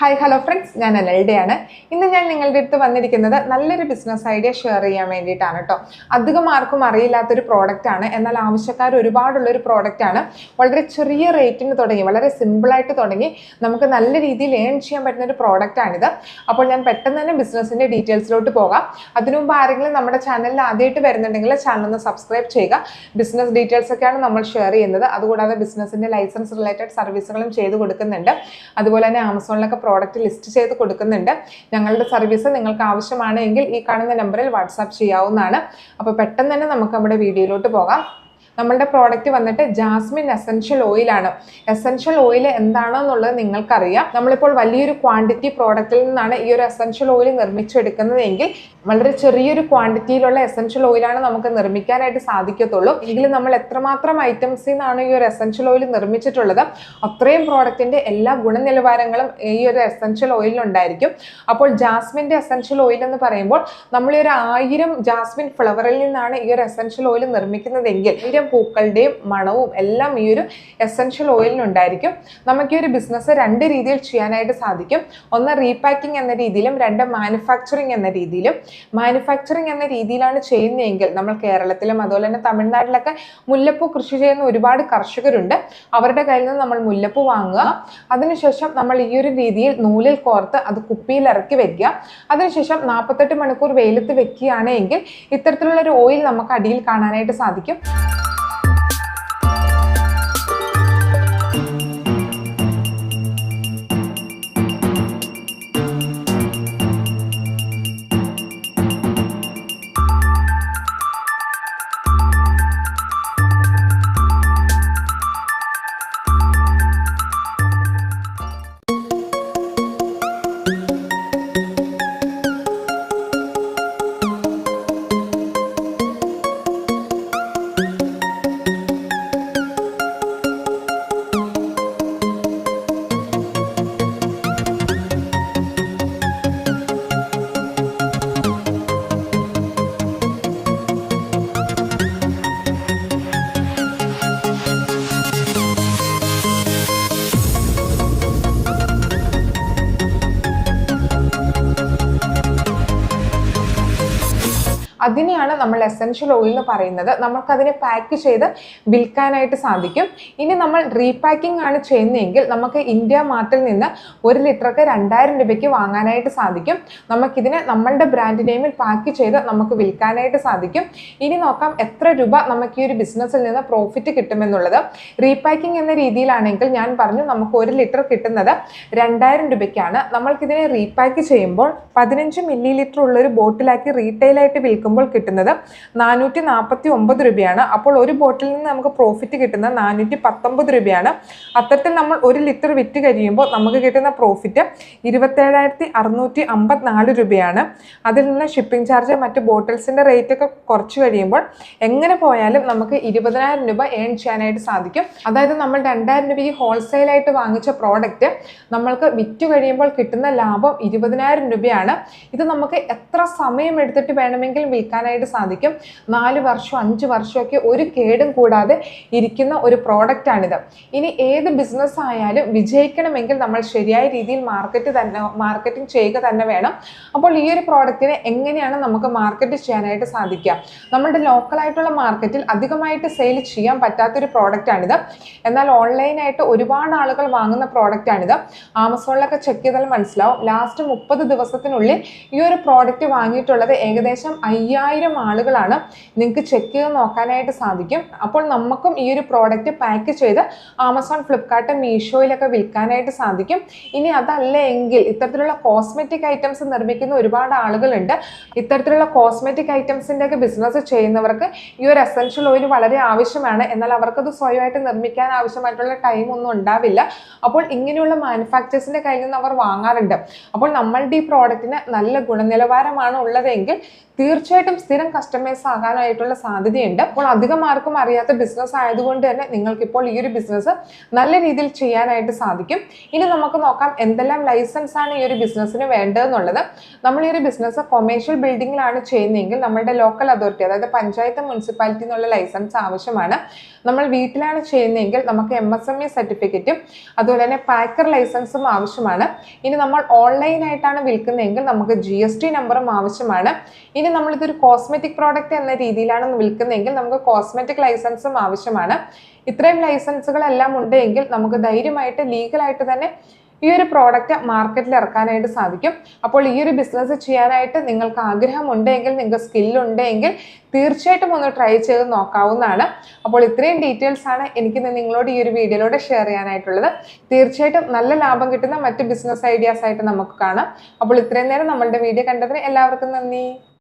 Hi hello friends ഞാൻ അനൽഡയാണ്. ഇന്ന് ഞാൻ നിങ്ങളുടെ അടുത്ത് വന്നിരിക്കുന്നത് നല്ലൊരു ബിസിനസ് ഐഡിയ ഷെയർ ചെയ്യാൻ വേണ്ടിയിട്ടാണ് കേട്ടോ അധികം ആർക്കും അറിയില്ലാത്തൊരു പ്രോഡക്റ്റ് ആണ്. എന്നാൽ ആവശ്യക്കാർ ഒരുപാടുള്ള ഒരു പ്രോഡക്റ്റ് ആണ്. വളരെ ചെറിയ റേറ്റിന് തുടങ്ങി വളരെ സിമ്പിളായിട്ട് തുടങ്ങി നമുക്ക് നല്ല രീതിയിൽ ഏൺ ചെയ്യാൻ പറ്റുന്ന ഒരു പ്രോഡക്റ്റ് ആണിത്. അപ്പോൾ ഞാൻ പെട്ടെന്ന് തന്നെ ബിസിനസ്സിന്റെ ഡീറ്റെയിൽസിലോട്ട് പോകാം. അതിനുമുമ്പ് ആരെങ്കിലും നമ്മുടെ ചാനലിൽ ആദ്യമായിട്ട് വരുന്നുണ്ടെങ്കിൽ ചാനൽ ഒന്ന് സബ്സ്ക്രൈബ് ചെയ്യുക. ബിസിനസ് ഡീറ്റെയിൽസ് ഒക്കെയാണ് നമ്മൾ ഷെയർ ചെയ്യുന്നത്. അതുകൂടാതെ ബിസിനസ്സിന്റെ ലൈസൻസ് റിലേറ്റഡ് സർവീസുകളും ചെയ്തു കൊടുക്കുന്നുണ്ട്. അതുപോലെ തന്നെ ആമസോണിലൊക്കെ പ്രോഡക്റ്റ് ലിസ്റ്റ് ചെയ്ത് കൊടുക്കുന്നുണ്ട്. ഞങ്ങളുടെ സർവീസ് നിങ്ങൾക്ക് ആവശ്യമാണെങ്കിൽ ഈ കാണുന്ന നമ്പറിൽ വാട്സാപ്പ് ചെയ്യാവുന്നതാണ്. അപ്പോൾ പെട്ടെന്ന് തന്നെ നമുക്ക് നമ്മുടെ വീഡിയോയിലോട്ട് പോകാം. നമ്മളുടെ പ്രോഡക്റ്റ് വന്നിട്ട് ജാസ്മിൻ എസൻഷ്യൽ ഓയിലാണ് എസൻഷ്യൽ ഓയിൽ എന്താണോ എന്നുള്ളത് നിങ്ങൾക്കറിയാം. നമ്മളിപ്പോൾ വലിയൊരു ക്വാണ്ടിറ്റി പ്രോഡക്റ്റിൽ നിന്നാണ് ഈ ഒരു എസൻഷ്യൽ ഓയിൽ നിർമ്മിച്ചെടുക്കുന്നതെങ്കിൽ വളരെ ചെറിയൊരു ക്വാണ്ടിറ്റിയിലുള്ള എസൻഷ്യൽ ഓയിലാണ് നമുക്ക് നിർമ്മിക്കാനായിട്ട് സാധിക്കത്തുള്ളൂ. എങ്കിൽ നമ്മൾ എത്രമാത്രം ഐറ്റംസിൽ നിന്നാണ് ഈ ഒരു എസൻഷ്യൽ ഓയിൽ നിർമ്മിച്ചിട്ടുള്ളത്? അത്രയും പ്രോഡക്റ്റിന്റെ എല്ലാ ഗുണനിലവാരങ്ങളും ഈ ഒരു എസൻഷ്യൽ ഓയിലുണ്ടായിരിക്കും അപ്പോൾ ജാസ്മിന്റെ എസൻഷ്യൽ ഓയിൽ എന്ന് പറയുമ്പോൾ നമ്മൾ ഒരു ആയിരം ജാസ്മിൻ ഫ്ലവറിൽ നിന്നാണ് ഈ ഒരു എസൻഷ്യൽ ഓയിൽ നിർമ്മിക്കുന്നതെങ്കിൽ ആയിരം പൂക്കളുടെയും മണവും എല്ലാം ഈ ഒരു എസൻഷ്യൽ ഓയിലിനുണ്ടായിരിക്കും നമുക്ക് ഈ ഒരു ബിസിനസ് രണ്ട് രീതിയിൽ ചെയ്യാനായിട്ട് സാധിക്കും. ഒന്ന് റീപാക്കിംഗ് എന്ന രീതിയിലും രണ്ട് മാനുഫാക്ചറിങ് എന്ന രീതിയിലും. മാനുഫാക്ചറിങ് എന്ന രീതിയിലാണ് ചെയ്യുന്നതെങ്കിൽ നമ്മൾ കേരളത്തിലും അതുപോലെ തന്നെ തമിഴ്നാട്ടിലൊക്കെ മുല്ലപ്പൂ കൃഷി ചെയ്യുന്ന ഒരുപാട് കർഷകരുണ്ട്. അവരുടെ കയ്യിൽ നിന്ന് നമ്മൾ മുല്ലപ്പൂ വാങ്ങുക. അതിനുശേഷം നമ്മൾ ഈ ഒരു രീതിയിൽ നൂലിൽ കോർത്ത് അത് കുപ്പിയിൽ ഇറക്കി വെക്കുക അതിനുശേഷം നാൽപ്പത്തെട്ട് മണിക്കൂർ വെയിലത്ത് വെക്കുകയാണെങ്കിൽ ഇത്തരത്തിലുള്ള ഒരു ഓയിൽ നമുക്ക് അടിയിൽ കാണാനായിട്ട് സാധിക്കും. അതിനെയാണ് നമ്മൾ എസെൻഷ്യൽ ഓയിൽ എന്ന് പറയുന്നത്. നമുക്കതിനെ പാക്ക് ചെയ്ത് വിൽക്കാനായിട്ട് സാധിക്കും. ഇനി നമ്മൾ റീപാക്കിംഗ് ആണ് ചെയ്യുന്നതെങ്കിൽ നമുക്ക് ഇന്ത്യ മാർട്ടിൽ നിന്ന് ഒരു ലിറ്ററൊക്കെ രണ്ടായിരം രൂപയ്ക്ക് വാങ്ങാനായിട്ട് സാധിക്കും. നമുക്കിതിനെ നമ്മളുടെ ബ്രാൻഡ് നെയിമിൽ പാക്ക് ചെയ്ത് നമുക്ക് വിൽക്കാനായിട്ട് സാധിക്കും. ഇനി നോക്കാം എത്ര രൂപ നമുക്ക് ഈ ഒരു ബിസിനസ്സിൽ നിന്ന് പ്രോഫിറ്റ് കിട്ടുമെന്നുള്ളത്. റീപാക്കിംഗ് എന്ന രീതിയിലാണെങ്കിൽ ഞാൻ പറഞ്ഞു നമുക്ക് ഒരു ലിറ്റർ കിട്ടുന്നത് രണ്ടായിരം രൂപയ്ക്കാണ്. നമ്മൾക്കിതിനെ റീപാക്ക് ചെയ്യുമ്പോൾ പതിനഞ്ച് മില്ലി ലിറ്റർ ഉള്ളൊരു ബോട്ടിലാക്കി റീറ്റെയിലായിട്ട് വിൽക്കുമ്പോൾ കിട്ടുന്നത് നാനൂറ്റി നാൽപ്പത്തി ഒമ്പത് രൂപയാണ്. അപ്പോൾ ഒരു ബോട്ടിൽ നിന്ന് നമുക്ക് പ്രോഫിറ്റ് കിട്ടുന്നത് നാനൂറ്റി പത്തൊമ്പത് രൂപയാണ്. അത്തരത്തിൽ നമ്മൾ ഒരു ലിറ്റർ വിറ്റ് കഴിയുമ്പോൾ നമുക്ക് കിട്ടുന്ന പ്രോഫിറ്റ് ഇരുപത്തേഴായിരത്തി അറുന്നൂറ്റി അമ്പത്തിനാല് രൂപയാണ്. അതിൽ നിന്ന് ഷിപ്പിംഗ് ചാർജ് മറ്റ് ബോട്ടിൽസിന്റെ റേറ്റ് ഒക്കെ കുറച്ച് കഴിയുമ്പോൾ എങ്ങനെ പോയാലും നമുക്ക് ഇരുപതിനായിരം രൂപ ഏൺ ചെയ്യാനായിട്ട് സാധിക്കും. അതായത് നമ്മൾ രണ്ടായിരം രൂപയ്ക്ക് ഹോൾസെയിലായിട്ട് വാങ്ങിച്ച പ്രോഡക്റ്റ് നമ്മൾക്ക് വിറ്റ് കഴിയുമ്പോൾ കിട്ടുന്ന ലാഭം ഇരുപതിനായിരം രൂപയാണ്. ഇത് നമുക്ക് എത്ര സമയം എടുത്തിട്ട് വേണമെങ്കിലും വിൽക്കാനായിട്ട് സാധിക്കും. നാല് വർഷം അഞ്ച് വർഷമൊക്കെ ഒരു കേടും കൂടാതെ ഇരിക്കുന്ന ഒരു പ്രോഡക്റ്റ് ആണിത്. ഇനി ഏത് ബിസിനസ് ആയാലും വിജയിക്കണമെങ്കിൽ നമ്മൾ ശരിയായ രീതിയിൽ മാർക്കറ്റ് തന്നെ മാർക്കറ്റിംഗ് ചെയ്യുക തന്നെ വേണം. അപ്പോൾ ഈ ഒരു പ്രോഡക്റ്റിനെ എങ്ങനെയാണ് നമുക്ക് മാർക്കറ്റ് ചെയ്യാനായിട്ട് സാധിക്കുക? നമ്മുടെ ലോക്കലായിട്ടുള്ള മാർക്കറ്റിൽ അധികമായിട്ട് സെയിൽ ചെയ്യാൻ പറ്റാത്തൊരു പ്രോഡക്റ്റ് ആണിത്. എന്നാൽ ഓൺലൈനായിട്ട് ഒരുപാട് ആളുകൾ വാങ്ങുന്ന പ്രോഡക്റ്റ് ആണിത്. ആമസോണിലൊക്കെ ചെക്ക് ചെയ്താൽ മനസ്സിലാവും. ലാസ്റ്റ് മുപ്പത് ദിവസത്തിനുള്ളിൽ ഈ ഒരു പ്രോഡക്റ്റ് വാങ്ങിയിട്ടുള്ളത് ഏകദേശം അയ്യായിരം ആളുകളാണ് നിങ്ങൾക്ക് ചെക്ക് ചെയ്ത് നോക്കാനായിട്ട് സാധിക്കും. അപ്പോൾ നമുക്കും ഈ ഒരു പ്രോഡക്റ്റ് പാക്ക് ചെയ്ത് ആമസോൺ ഫ്ലിപ്കാർട്ട് മീഷോയിലൊക്കെ വിൽക്കാനായിട്ട് സാധിക്കും. ഇനി അതല്ല എങ്കിൽ ഇത്തരത്തിലുള്ള കോസ്മെറ്റിക് ഐറ്റംസ് നിർമ്മിക്കുന്ന ഒരുപാട് ആളുകളുണ്ട്. ഇത്തരത്തിലുള്ള കോസ്മെറ്റിക് ഐറ്റംസിന്റെ ഒക്കെ ബിസിനസ് ചെയ്യുന്നവർക്ക് ഈ ഒരു എസെൻഷ്യൽ ഓയിൽ വളരെ ആവശ്യമാണ്. എന്നാൽ അവർക്കത് സ്വയമായിട്ട് നിർമ്മിക്കാൻ ആവശ്യമായിട്ടുള്ള ടൈം ഒന്നും ഉണ്ടാവില്ല. അപ്പോൾ ഇങ്ങനെയുള്ള മാനുഫാക്ചേഴ്സിന്റെ കയ്യിൽ നിന്ന് അവർ വാങ്ങാറുണ്ട്. അപ്പോൾ നമ്മളുടെ ഈ പ്രോഡക്റ്റിന് നല്ല ഗുണനിലവാരമാണ് ഉള്ളതെങ്കിൽ തീർച്ചയായും തീർച്ചയായിട്ടും സ്ഥിരം കസ്റ്റമേഴ്സ് ആകാനായിട്ടുള്ള സാധ്യതയുണ്ട്. അപ്പോൾ അധികം ആർക്കും അറിയാത്ത ബിസിനസ് ആയതുകൊണ്ട് തന്നെ നിങ്ങൾക്ക് ഇപ്പോൾ ഈ ഒരു ബിസിനസ് നല്ല രീതിയിൽ ചെയ്യാനായിട്ട് സാധിക്കും. ഇനി നമുക്ക് നോക്കാം എന്തെല്ലാം ലൈസൻസ് ആണ് ഈ ഒരു ബിസിനസ്സിന് വേണ്ടതെന്നുള്ളത്. നമ്മൾ ഈ ഒരു ബിസിനസ് കൊമേഴ്ഷ്യൽ ബിൽഡിങ്ങിലാണ് ചെയ്യുന്നതെങ്കിൽ നമ്മുടെ ലോക്കൽ അതോറിറ്റി അതായത് പഞ്ചായത്ത് മുനിസിപ്പാലിറ്റി എന്നുള്ള ലൈസൻസ് ആവശ്യമാണ്. നമ്മൾ വീട്ടിലാണ് ചെയ്യുന്നതെങ്കിൽ നമുക്ക് എം എസ് എം ഇ സർട്ടിഫിക്കറ്റും അതുപോലെ തന്നെ പാക്കർ ലൈസൻസും ആവശ്യമാണ്. ഇനി നമ്മൾ ഓൺലൈനായിട്ടാണ് വിൽക്കുന്നതെങ്കിൽ നമുക്ക് ജി എസ് ടി നമ്പറും ആവശ്യമാണ്. ഇനി നമ്മളിതൊരു കോസ്മെറ്റിക് പ്രോഡക്റ്റ് എന്ന രീതിയിലാണ് വിൽക്കുന്നതെങ്കിൽ നമുക്ക് കോസ്മെറ്റിക് ലൈസൻസും ആവശ്യമാണ്. ഇത്രയും ലൈസൻസുകളെല്ലാം ഉണ്ടെങ്കിൽ നമുക്ക് ധൈര്യമായിട്ട് ലീഗലായിട്ട് തന്നെ ഈ ഒരു പ്രോഡക്റ്റ് മാർക്കറ്റിൽ ഇറക്കാനായിട്ട് സാധിക്കും. അപ്പോൾ ഈ ഒരു ബിസിനസ് ചെയ്യാനായിട്ട് നിങ്ങൾക്ക് ആഗ്രഹമുണ്ടെങ്കിൽ നിങ്ങൾക്ക് സ്കില്ലുണ്ടെങ്കിൽ തീർച്ചയായിട്ടും ഒന്ന് ട്രൈ ചെയ്ത് നോക്കാവുന്നതാണ്. അപ്പോൾ ഇത്രയും ഡീറ്റെയിൽസ് ആണ് എനിക്ക് നിങ്ങളോട് ഈ ഒരു വീഡിയോയിലൂടെ ഷെയർ ചെയ്യാനായിട്ടുള്ളത്. തീർച്ചയായിട്ടും നല്ല ലാഭം കിട്ടുന്ന മറ്റ് ബിസിനസ് ഐഡിയാസ് ആയിട്ട് നമുക്ക് കാണാം. അപ്പോൾ ഇത്രയും നേരം നമ്മളുടെ വീഡിയോ കണ്ടതിന് എല്ലാവർക്കും നന്ദി.